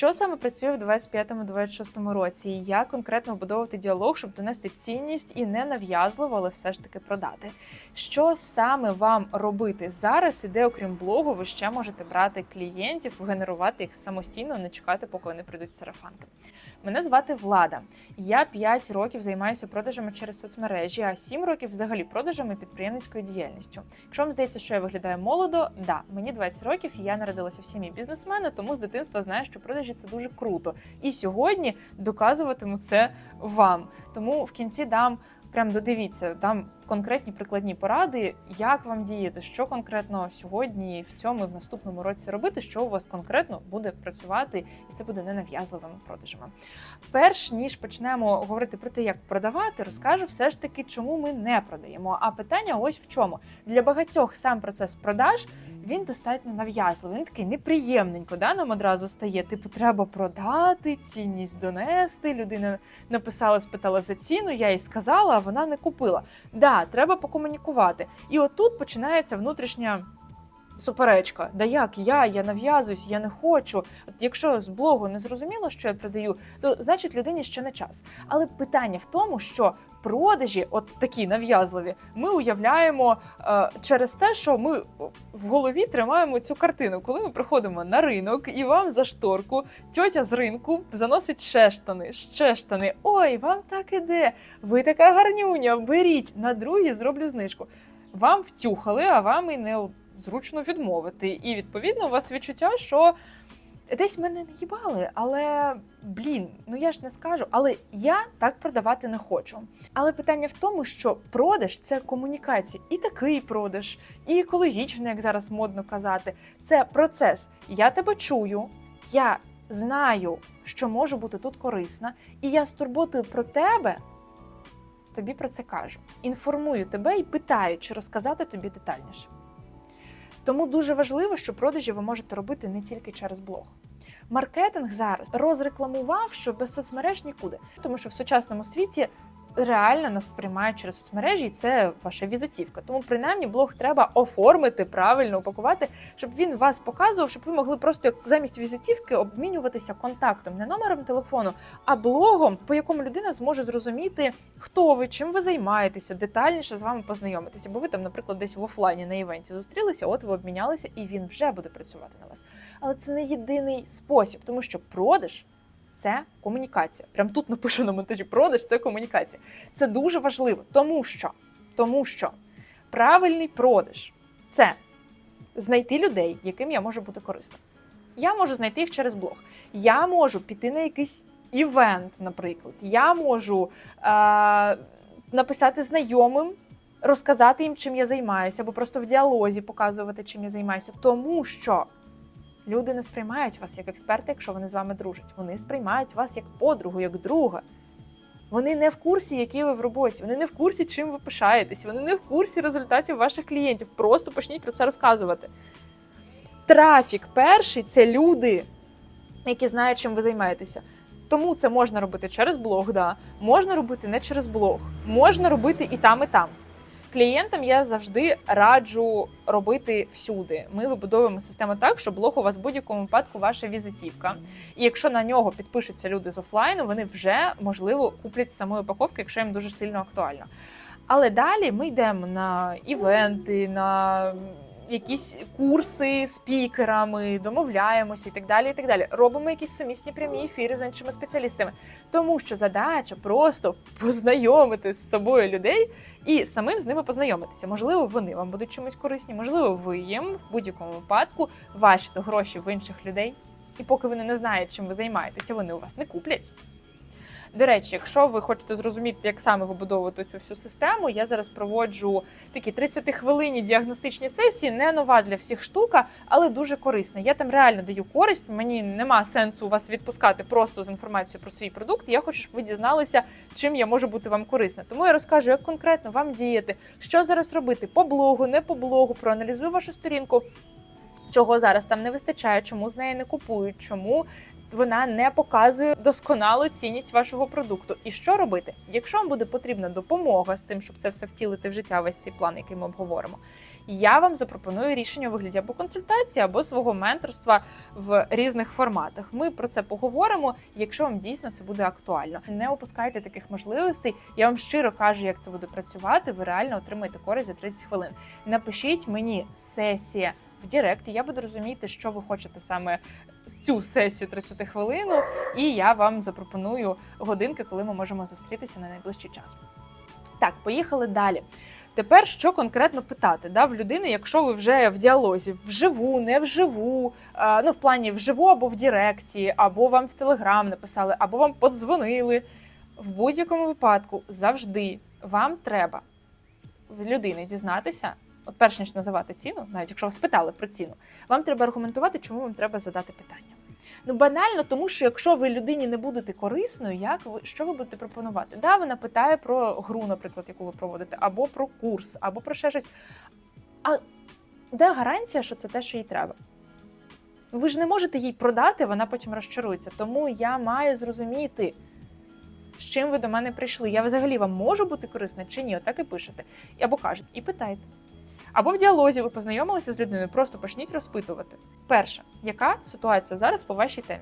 Що саме працює в 25-26 році? І Як конкретно вбудовувати діалог, щоб донести цінність і не нав'язливо, але все ж таки продати? Що саме вам робити зараз, і де, окрім блогу, ви ще можете брати клієнтів, генерувати їх самостійно, не чекати, поки вони прийдуть сарафанки? Мене звати Влада. Я 5 років займаюся продажами через соцмережі, а 7 років взагалі продажами підприємницькою діяльністю. Якщо вам здається, що я виглядаю молодо, да, мені 20 років, і я народилася в сім'ї бізнесмена, тому з дитинства знаю, що продажі це дуже круто. І сьогодні доказуватиму це вам. Тому в кінці дам. Прям додивіться, дам конкретні прикладні поради, як вам діяти, що конкретно сьогодні, в цьому і в наступному році робити, що у вас конкретно буде працювати, і це буде ненав'язливими продажами. Перш ніж почнемо говорити про те, як продавати, розкажу все ж таки, чому ми не продаємо. А питання ось в чому для багатьох сам процес продаж він достатньо нав'язливий. Він такий неприємненько. Да, нам одразу стає. Типу, треба продати, цінність донести. Людина написала, спитала за ціну, я їй сказала, а вона не купила. Да, треба покомунікувати. І отут починається внутрішня. Суперечка, да як я, я нав'язуюсь, я не хочу. От якщо з блогу не зрозуміло, що я продаю, то значить людині ще не час. Але питання в тому, що продажі, от такі нав'язливі, ми уявляємо е, через те, що ми в голові тримаємо цю картину, коли ми приходимо на ринок і вам за шторку тьотя з ринку заносить ще штани, ще штани. Ой, вам так іде. Ви така гарнюня, беріть на другі зроблю знижку. Вам втюхали, а вам і не зручно відмовити. І відповідно у вас відчуття, що десь мене не їбали, але блін, ну я ж не скажу. Але я так продавати не хочу. Але питання в тому, що продаж це комунікація, і такий продаж, і екологічний, як зараз модно казати. Це процес. Я тебе чую, я знаю, що можу бути тут корисна, і я з турботою про тебе. Тобі про це кажу. Інформую тебе і питаю, чи розказати тобі детальніше. Тому дуже важливо, що продажі ви можете робити не тільки через блог. Маркетинг зараз розрекламував, що без соцмереж нікуди, тому що в сучасному світі реально нас сприймають через соцмережі, і це ваша візитівка. Тому принаймні блог треба оформити правильно, упакувати, щоб він вас показував, щоб ви могли просто замість візитівки обмінюватися контактом, не номером телефону, а блогом, по якому людина зможе зрозуміти, хто ви, чим ви займаєтеся, детальніше з вами познайомитися. Бо ви там, наприклад, десь в офлайні на івенті зустрілися, от ви обмінялися, і він вже буде працювати на вас. Але це не єдиний спосіб, тому що продаж. Це комунікація. Прям тут напишу на монтажі продаж це комунікація. Це дуже важливо, тому що, тому що правильний продаж це знайти людей, яким я можу бути корисна. Я можу знайти їх через блог. Я можу піти на якийсь івент, наприклад. Я можу е- написати знайомим, розказати їм, чим я займаюся, або просто в діалозі показувати, чим я займаюся. Тому що люди не сприймають вас як експерта, якщо вони з вами дружать. Вони сприймають вас як подругу, як друга. Вони не в курсі, які ви в роботі, вони не в курсі, чим ви пишаєтесь, вони не в курсі результатів ваших клієнтів. Просто почніть про це розказувати. Трафік перший це люди, які знають, чим ви займаєтеся. Тому це можна робити через блог, да. можна робити не через блог, можна робити і там, і там. Клієнтам я завжди раджу робити всюди. Ми вибудовуємо систему так, щоб блог у вас в будь-якому випадку ваша візитівка. І якщо на нього підпишуться люди з офлайну, вони вже можливо куплять самої упаковки, якщо їм дуже сильно актуально. Але далі ми йдемо на івенти, на якісь курси спікерами, домовляємося і так далі. і так далі. Робимо якісь сумісні прямі ефіри з іншими спеціалістами, тому що задача просто познайомити з собою людей і самим з ними познайомитися. Можливо, вони вам будуть чимось корисні, можливо, ви їм в будь-якому випадку бачите гроші в інших людей. І поки вони не знають, чим ви займаєтеся, вони у вас не куплять. До речі, якщо ви хочете зрозуміти, як саме вибудовувати цю всю систему, я зараз проводжу такі 30-хвилинні діагностичні сесії, не нова для всіх штука, але дуже корисна. Я там реально даю користь. Мені нема сенсу вас відпускати просто з інформацією про свій продукт. Я хочу, щоб ви дізналися, чим я можу бути вам корисна. Тому я розкажу, як конкретно вам діяти, що зараз робити по блогу, не по блогу, проаналізую вашу сторінку. Чого зараз там не вистачає, чому з неї не купують, чому вона не показує досконалу цінність вашого продукту. І що робити? Якщо вам буде потрібна допомога з тим, щоб це все втілити в життя, весь цей план, який ми обговоримо, я вам запропоную рішення у вигляді або консультації, або свого менторства в різних форматах. Ми про це поговоримо, якщо вам дійсно це буде актуально. Не опускайте таких можливостей. Я вам щиро кажу, як це буде працювати. Ви реально отримаєте користь за 30 хвилин. Напишіть мені сесія в Директ, і я буду розуміти, що ви хочете саме цю сесію 30 хвилин, і я вам запропоную годинки, коли ми можемо зустрітися на найближчий час. Так, поїхали далі. Тепер що конкретно питати да, в людини, якщо ви вже в діалозі вживу, не вживу, а, ну в плані вживу або в Діректі, або вам в Телеграм написали, або вам подзвонили. В будь-якому випадку завжди вам треба в людини дізнатися, от перш ніж називати ціну, навіть якщо вас спитали про ціну, вам треба аргументувати, чому вам треба задати питання. Ну банально, тому що якщо ви людині не будете корисною, як ви що ви будете пропонувати? Да, вона питає про гру, наприклад, яку ви проводите, або про курс, або про ще щось. А де гарантія, що це те, що їй треба? Ви ж не можете їй продати, вона потім розчарується. Тому я маю зрозуміти, з чим ви до мене прийшли. Я взагалі вам можу бути корисна чи ні? Отак і пишете. Або кажете, і питайте. Або в діалозі ви познайомилися з людиною, просто почніть розпитувати. Перше, яка ситуація зараз по вашій темі?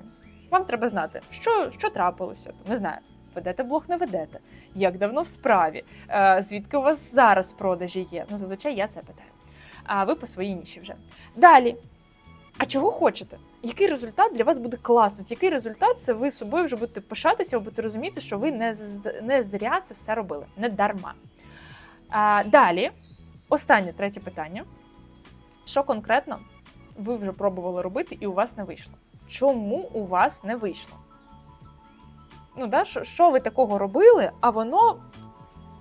Вам треба знати, що, що трапилося. Не знаю, ведете блог, не ведете, як давно в справі, е, звідки у вас зараз продажі є. Ну, зазвичай я це питаю. А ви по своїй ніші вже. Далі. А чого хочете? Який результат для вас буде класним? Який результат це ви собою вже будете пишатися, ви будете розуміти, що ви не, не зря це все робили, не дарма. А, далі, останнє третє питання. Що конкретно ви вже пробували робити і у вас не вийшло? Чому у вас не вийшло? Ну, да, що, ви такого робили, а воно,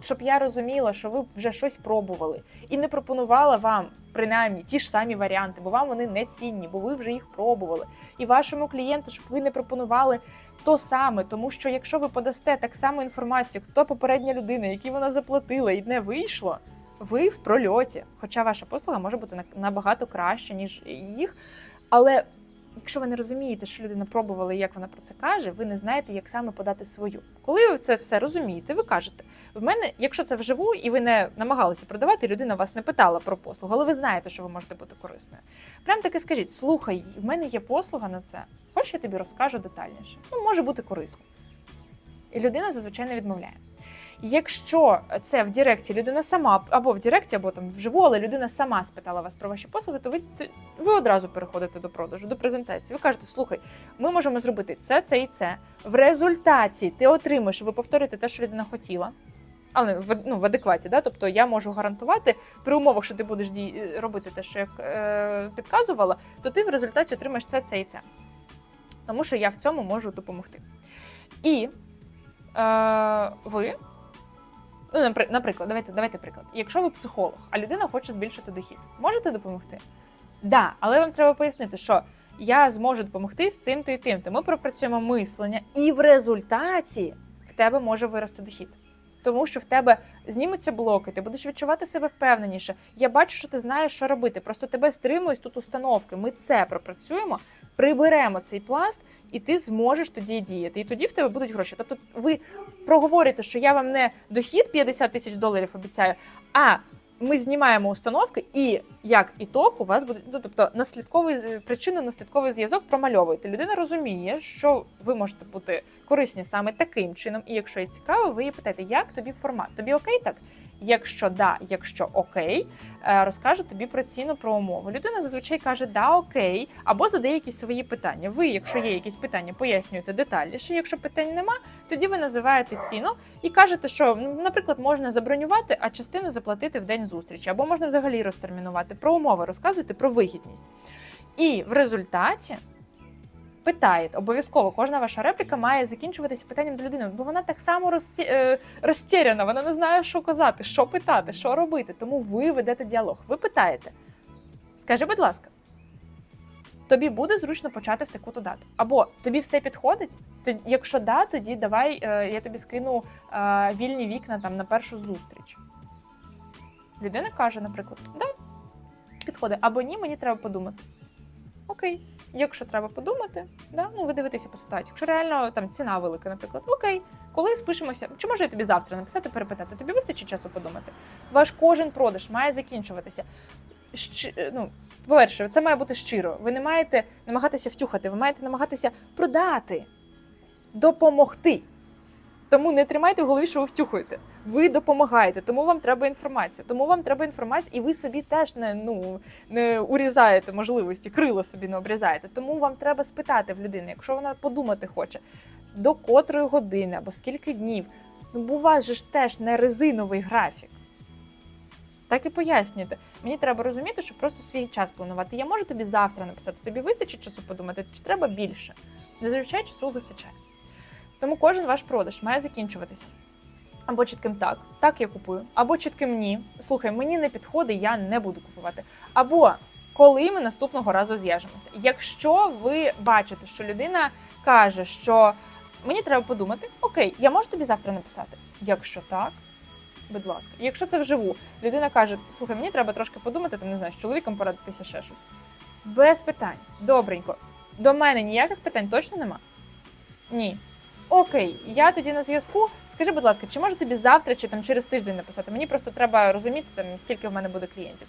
щоб я розуміла, що ви вже щось пробували і не пропонувала вам принаймні ті ж самі варіанти, бо вам вони не цінні, бо ви вже їх пробували. І вашому клієнту, щоб ви не пропонували то саме, тому що якщо ви подасте так само інформацію, хто попередня людина, якій вона заплатила, і не вийшло, ви в прольоті. Хоча ваша послуга може бути набагато краще, ніж їх. Але якщо ви не розумієте, що людина пробувала і як вона про це каже, ви не знаєте, як саме подати свою. Коли ви це все розумієте, ви кажете: в мене, якщо це вживу, і ви не намагалися продавати, людина вас не питала про послугу, але ви знаєте, що ви можете бути корисною. Прям таки скажіть: слухай, в мене є послуга на це. Хочеш, я тобі розкажу детальніше? Ну, може бути корисно. І людина зазвичай не відмовляє. Якщо це в Директі людина сама або в Директі, або там вживу, але людина сама спитала вас про ваші послуги, то ви, ви одразу переходите до продажу, до презентації. Ви кажете, слухай, ми можемо зробити це, це і це. В результаті ти отримаєш, ви повторите те, що людина хотіла. Але в, ну, в адекваті, да? тобто я можу гарантувати при умовах, що ти будеш дій, робити те, що я е, підказувала, то ти в результаті отримаєш це, це і це. Тому що я в цьому можу допомогти. І е, ви, ну, напри- наприклад, давайте, давайте приклад. Якщо ви психолог, а людина хоче збільшити дохід, можете допомогти? Да, але вам треба пояснити, що я зможу допомогти з тим-то і тим. То ми пропрацюємо мислення, і в результаті в тебе може вирости дохід. Тому що в тебе знімуться блоки, ти будеш відчувати себе впевненіше. Я бачу, що ти знаєш, що робити. Просто тебе стримують тут установки. Ми це пропрацюємо, приберемо цей пласт, і ти зможеш тоді діяти. І тоді в тебе будуть гроші. Тобто, ви проговорите, що я вам не дохід 50 тисяч доларів обіцяю, а ми знімаємо установки, і як ітог у вас буде ну, тобто наслідковий причинно наслідковий зв'язок промальовуєте. Людина розуміє, що ви можете бути корисні саме таким чином. І якщо їй цікаво, ви її питаєте, як тобі формат? Тобі окей так? Якщо да, якщо окей, е, розкаже тобі про ціну, про умови. Людина зазвичай каже да, окей, або задає якісь свої питання. Ви, якщо є якісь питання, пояснюєте детальніше. Якщо питань нема, тоді ви називаєте ціну і кажете, що, ну, наприклад, можна забронювати, а частину заплатити в день зустрічі, або можна взагалі розтермінувати про умови, розказуйте про вигідність. І в результаті питаєте, обов'язково кожна ваша репліка має закінчуватися питанням до людини, бо вона так само розті... е, розтіряна, вона не знає, що казати, що питати, що робити. Тому ви ведете діалог. Ви питаєте. Скажи, будь ласка, тобі буде зручно почати в таку-то дату? Або тобі все підходить? Якщо да, тоді давай е, я тобі скину е, вільні вікна там на першу зустріч. Людина каже, наприклад, да, підходить, або ні, мені треба подумати. Окей. Якщо треба подумати, да, ну ви дивитеся по ситуації. Якщо реально там ціна велика, наприклад, окей, коли спишемося, чи може я тобі завтра написати, перепитати, тобі вистачить часу подумати. Ваш кожен продаж має закінчуватися. Щ... Ну, по-перше, це має бути щиро. Ви не маєте намагатися втюхати, ви маєте намагатися продати, допомогти. Тому не тримайте в голові, що ви втюхуєте. Ви допомагаєте, тому вам треба інформація. Тому вам треба інформація, і ви собі теж не, ну, не урізаєте можливості, крила собі не обрізаєте. Тому вам треба спитати в людини, якщо вона подумати хоче, до котрої години або скільки днів. Ну, бо у вас же ж теж не резиновий графік. Так і пояснюєте. Мені треба розуміти, що просто свій час планувати. Я можу тобі завтра написати, тобі вистачить часу подумати, чи треба більше. Зазвичай часу вистачає. Тому кожен ваш продаж має закінчуватися. Або чітким так, так я купую, або чітким ні. Слухай, мені не підходить, я не буду купувати. Або коли ми наступного разу зв'яжемося. Якщо ви бачите, що людина каже, що мені треба подумати, окей, я можу тобі завтра написати. Якщо так, будь ласка. Якщо це вживу, людина каже: слухай, мені треба трошки подумати, там не знаю, з чоловіком порадитися ще щось. Без питань. Добренько. До мене ніяких питань точно нема? Ні. Окей, я тоді на зв'язку. Скажи, будь ласка, чи можу тобі завтра чи там через тиждень написати? Мені просто треба розуміти, там скільки в мене буде клієнтів.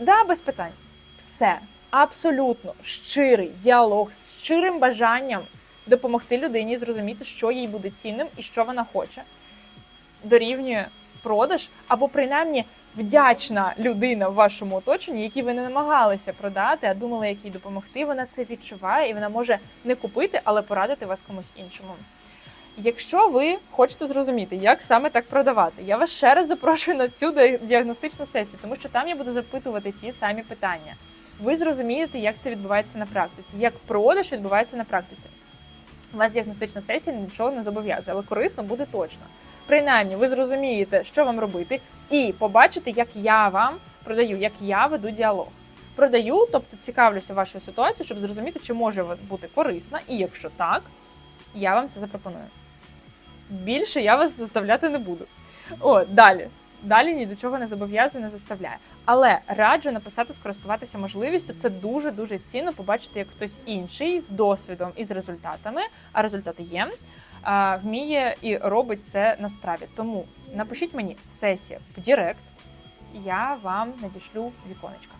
Да, без питань. Все абсолютно щирий діалог з щирим бажанням допомогти людині зрозуміти, що їй буде цінним і що вона хоче. Дорівнює продаж, або принаймні вдячна людина в вашому оточенні, якій ви не намагалися продати, а думали, як їй допомогти. Вона це відчуває і вона може не купити, але порадити вас комусь іншому. Якщо ви хочете зрозуміти, як саме так продавати, я вас ще раз запрошую на цю діагностичну сесію, тому що там я буду запитувати ті самі питання. Ви зрозумієте, як це відбувається на практиці, як продаж відбувається на практиці. У вас діагностична сесія нічого не зобов'язує, але корисно буде точно. Принаймні, ви зрозумієте, що вам робити, і побачите, як я вам продаю, як я веду діалог. Продаю, тобто цікавлюся вашою ситуацією, щоб зрозуміти, чи може бути корисна, і якщо так, я вам це запропоную. Більше я вас заставляти не буду. О, далі. Далі ні до чого не зобов'язує, не заставляє. Але раджу написати, скористуватися можливістю. Це дуже дуже цінно побачити, як хтось інший з досвідом і з результатами, а результати є. Вміє і робить це насправді. Тому напишіть мені сесія в Директ, я вам надішлю віконечко.